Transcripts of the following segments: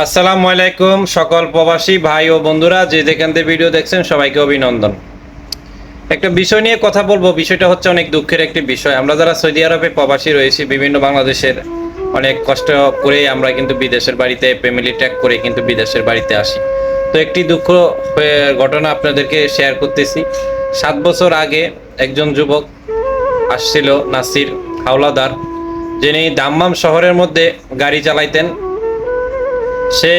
আসসালামু আলাইকুম সকল প্রবাসী ভাই ও বন্ধুরা, যে যেখান থেকে ভিডিও দেখছেন সবাইকে অভিনন্দন। একটা বিষয় নিয়ে কথা বলব, বিষয়টা হচ্ছে অনেক দুঃখের একটি বিষয়। আমরা যারা সৌদি আরবে প্রবাসী রয়েছি, বিভিন্ন বাংলাদেশের অনেক কষ্ট করে আমরা কিন্তু বিদেশের বাড়িতে ফ্যামিলি ট্যাগ করে কিন্তু বিদেশের বাড়িতে আসি। তো একটি দুঃখ ঘটনা আপনাদেরকে শেয়ার করতেছি। সাত বছর আগে একজন যুবক আসছিল নাসির হাওলাদার, যিনি দাম্মাম শহরের মধ্যে গাড়ি চালাইতেন। সে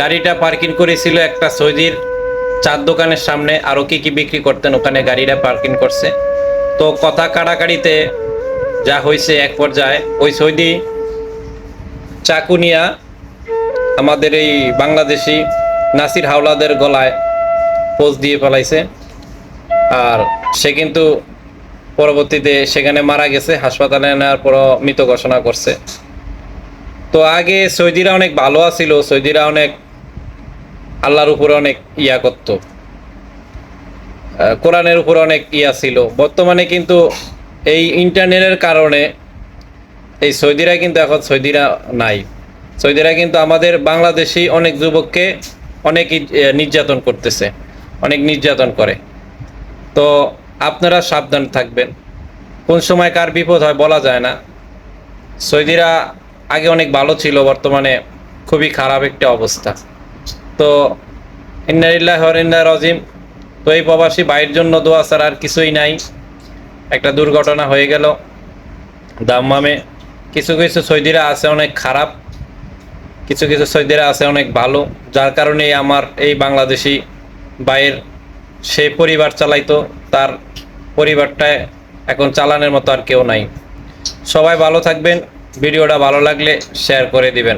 গাড়িটা পার্কিং করেছিল একটা সৌদির চার দোকানের সামনে। আরও কি কি বিক্রি করতেন ওখানে গাড়িটা পার্কিং করছে। তো কথা কাড়াকাড়িতে যা হয়েছে এক পর্যায়ে, ওই সৌদি চাকুনিয়া আমাদের এই বাংলাদেশি নাসির হাওলাদের গলায় পোজ দিয়ে ফেলাইছে। আর সে কিন্তু পরবর্তীতে সেখানে মারা গেছে, হাসপাতালে নেওয়ার পর মৃত ঘোষণা করছে। তো আগে সৌদিরা অনেক ভালো আছিল, সৌদিরা অনেক আল্লাহর উপরে অনেক ইয়া করত। কোরআনের উপরে অনেক ইয়া ছিল। বর্তমানে কিন্তু এই ইন্টারনেটের কারণে এই সৌদিরা কিন্তু এখন সৌদিরা নাই। সৌদিরা কিন্তু আমাদের বাংলাদেশি অনেক যুবককে অনেক নির্যাতন করতেছে, অনেক নির্যাতন করে। তো আপনারা সাবধান থাকবেন। কোন সময় কার বিপদ হয় বলা যায় না। সৌদিরা আগে অনেক ভালো ছিল, বর্তমানে খুবই খারাপ একটা অবস্থা। তো ইন্নারিল্লাহ হরিন্দা রজিম তো এই প্রবাসী ভাইয়ের জন্য দোয়া ছাড়া আর কিছুই নাই। একটা দুর্ঘটনা হয়ে গেল। দাম্মামে কিছু কিছু সৌদিরা আছে অনেক খারাপ, কিছু কিছু সৌদিরা আছে অনেক ভালো। যার কারণে আমার এই বাংলাদেশি ভাইয়ের সে পরিবার চালাইতো, তার পরিবারটায় এখন চালানোর মতো আর কেউ নাই। সবাই ভালো থাকবেন। ভিডিওটা ভালো লাগলে শেয়ার করে দিবেন।